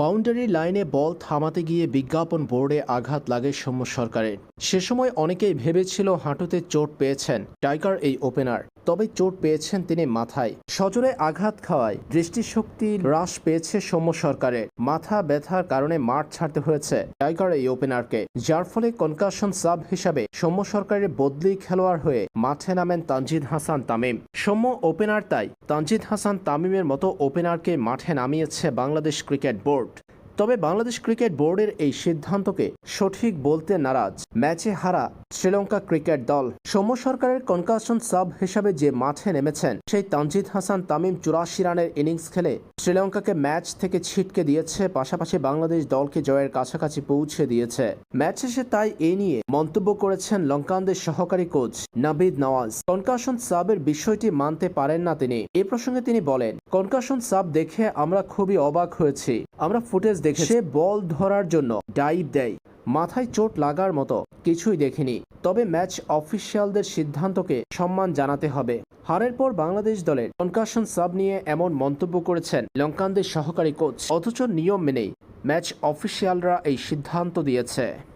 Boundary লাইনে বল থামাতে গিয়ে বিজ্ঞাপন বোর্ডে আঘাত লাগে সৌম্য সরকারের। সে সময় অনেকেই ভেবেছিল হাঁটুতে চোট পেয়েছেন টাইগার এই ওপেনার। তবে চোট পেয়েছেন তিনি মাথায়। সজোরে আঘাত খাওয়ায় দৃষ্টিশক্তি হ্রাস পেয়েছে সৌম্য সরকারের। মাথা ব্যথার কারণে মাঠ ছাড়তে হয়েছে টাইগার এই ওপেনারকে, যার ফলে কনকাশন সাব হিসাবে সৌম্য সরকারের বদলি খেলোয়াড় হয়ে মাঠে নামেন তানজিদ হাসান তামিম। সৌম্য ওপেনার তাই তানজিদ হাসান তামিমের মতো ওপেনারকে মাঠে নামিয়েছে বাংলাদেশ ক্রিকেট বোর্ড। তবে বাংলাদেশ ক্রিকেট বোর্ডের এই সিদ্ধান্তকে সঠিক বলতে নারাজ। ম্যাচে হারা শ্রীলঙ্কা ক্রিকেট দল। সৌম্য সরকারের কনকাশন সাব হিসাবে যে মাঠে নেমেছেন, সেই তানজিদ হাসান তামিম চুরাশি রানের ইনিংস খেলে শ্রীলঙ্কাকে ম্যাচ থেকে ছিটকে দিয়েছে, পাশাপাশি বাংলাদেশ দলকে জয়ের কাছাকাছি পৌঁছে দিয়েছে। ম্যাচ শেষে তাই এ নিয়ে মন্তব্য করেছেন লঙ্কানদের সহকারী coach Naveed Nawaz. Concussion sub বিষয়টি মানতে পারেন না তিনি। এ প্রসঙ্গে তিনি বলেন, কনকাশন সাব দেখে আমরা খুবই অবাক হয়েছি। আমরা ফুটেজ দেখে সে বল ধরার জন্য ডাইভ দেয়। মাথায় চোট লাগার মতো কিছুই দেখেনি। তবে ম্যাচ অফিসিয়ালদের সিদ্ধান্তকে সম্মান জানাতে হবে। হারের পর বাংলাদেশ দলের কনকাশন সাব নিয়ে এমন মন্তব্য করেছেন লঙ্কানদের সহকারী কোচ। অথচ নিয়ম মেনেই ম্যাচ অফিসিয়ালরা এই সিদ্ধান্ত দিয়েছে।